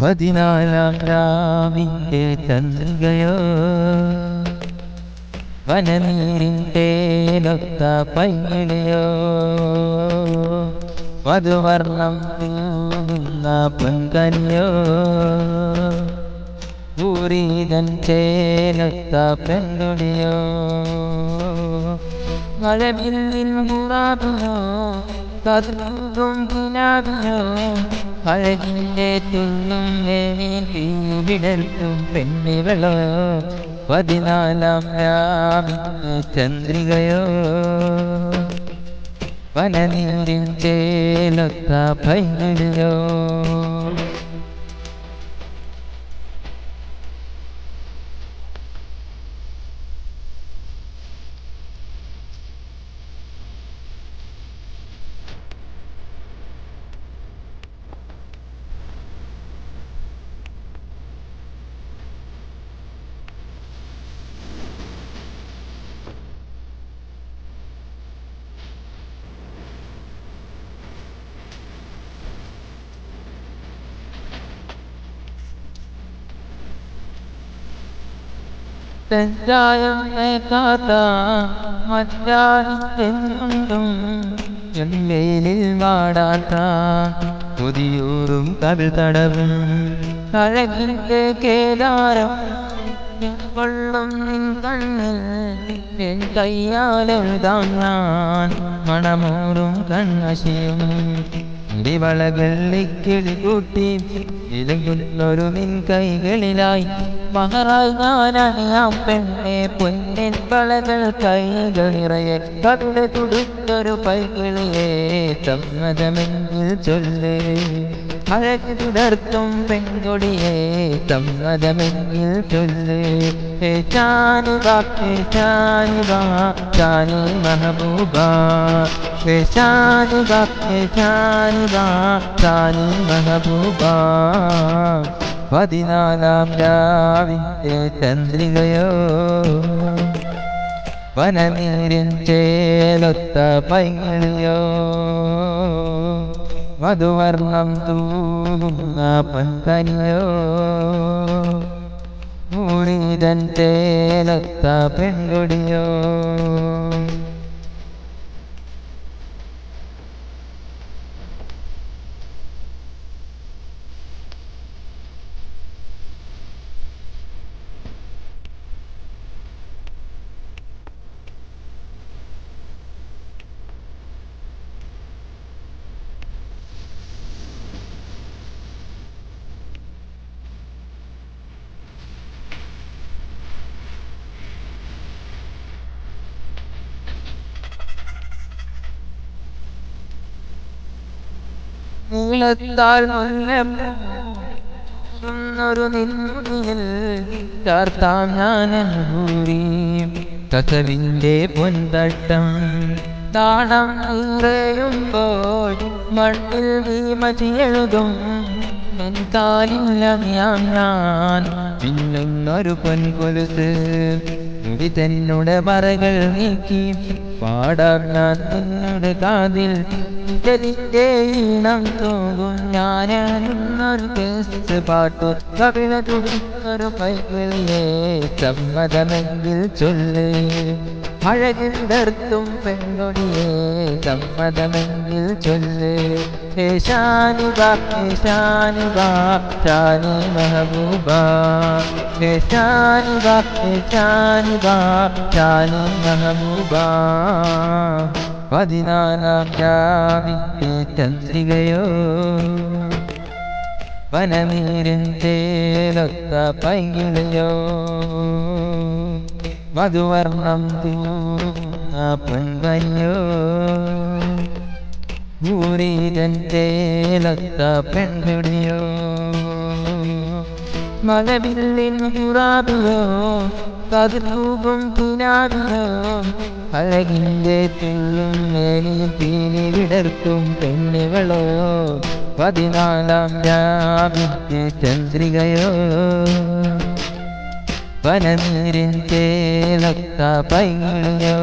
പതിനാലാം രാവിന്റെ ചന്ദ്രികയോ വനനീരിന്റെ ലൊത്ത പൈങ്ങളെയോ മധുവർണം തൂങ്ങുന്ന പൊൻകനിയോ ഭൂരീതൻ ചേലൊത്ത പെണ്ണുടിയോ മഴവില്ലിൻ പിന്നിൽ കതുകും കിനാബിയോ അഴകിന്റെ തുള്ളും വിടലും പതിനാലാം രാവിലെ ചന്ദ്രികയോ. വനനീരിന്റെ ലൊത്ത പൈകിളിയോ തെഞ്ചായം കാത്ത മറ്റാരും വെയിലിൽ വാടാത്ത പുതിയൂറും കവിൾ തടവും. അഴകിന്റെ കേദാരം കൊള്ളും കണ്ണിൽ. എൻ കയ്യാലും താങ്ങാൻ മണമൂറും കണ്ണശിയും. ഇടിവളകളിക്കിളി കൂട്ടി ഇലകുന്നൊരു മിൻ കൈകളിലായി ഞാനണിയാം പെണ്ണെ പൊന്നിൻ വളകൾ കൈകൾ നിറയെ കവിള തുടുത്തൊരു പൈകിളിയെ സമ്മതമെങ്കിൽ ചൊല്ലേ. അഴക് തുടർത്തും പെൺകൊടിയെ സമ്മതമെങ്കിൽ ചൊല്ലേ. ഹേ ചാനുക ചാനി മഹബൂബ. ഹേ ചാനുക ചാനു ചാനുക ചാനി മഹബൂബ. പതിനാലാം രാവിലെ ചന്ദ്രികയോ വനനീരിൻ ചേലൊത്ത പൈങ്ങളിയോ മധുവർണം തൂങ്ങുന്ന പങ്കനിയോ ഊരിതൻ ചേലൊത്ത പെൺകുടിയോ നീളത്താൽ ഒരു ഞാൻ ഭൂരി കസവിന്റെ പൊൻതട്ടം താളം നിറയുമ്പോൾ മണ്ണിൽ വീമതി എഴുതും. കാലില്ലറിയാം ഞാൻ പിന്നൊരു പൊൻകൊലുസ് മുടി മറകൾ നീക്കി. പാടാം ഞാൻ നിന്നുടെ കാതിൽ ഇതിന്റെ ഈണം തൂകും. പാട്ടു. കവിത തുടിക്കുന്നൊരു സമ്മതമെങ്കിൽ ചൊല്ല്. അഴകിൽ നിർത്തും പെൺകൊടിയെ സമ്മതമെങ്കിൽ ചൊല്ല്. ഷാനി മെഹബൂബ. ഹേ ഷാനിബ ഹേ ഷാനിബ ഷാനി മെഹബൂബ. പതിനാലാം രാവിന്റെ ചന്ദ്രികയോ വനമീരൻ തേലൊത്ത പൈകിളിയോ മധുവർണം കതിർത്തൂകും കിനാബിയോ അഴകിന്റെ തുള്ളും മേനിയും പീനി വിടർത്തും പെണ്ണുകളോ? പതിനാലാം രാവിന്റെ ചന്ദ്രികയോ? വനനീരിൻ തേലൊത്ത പൈകിളിയോ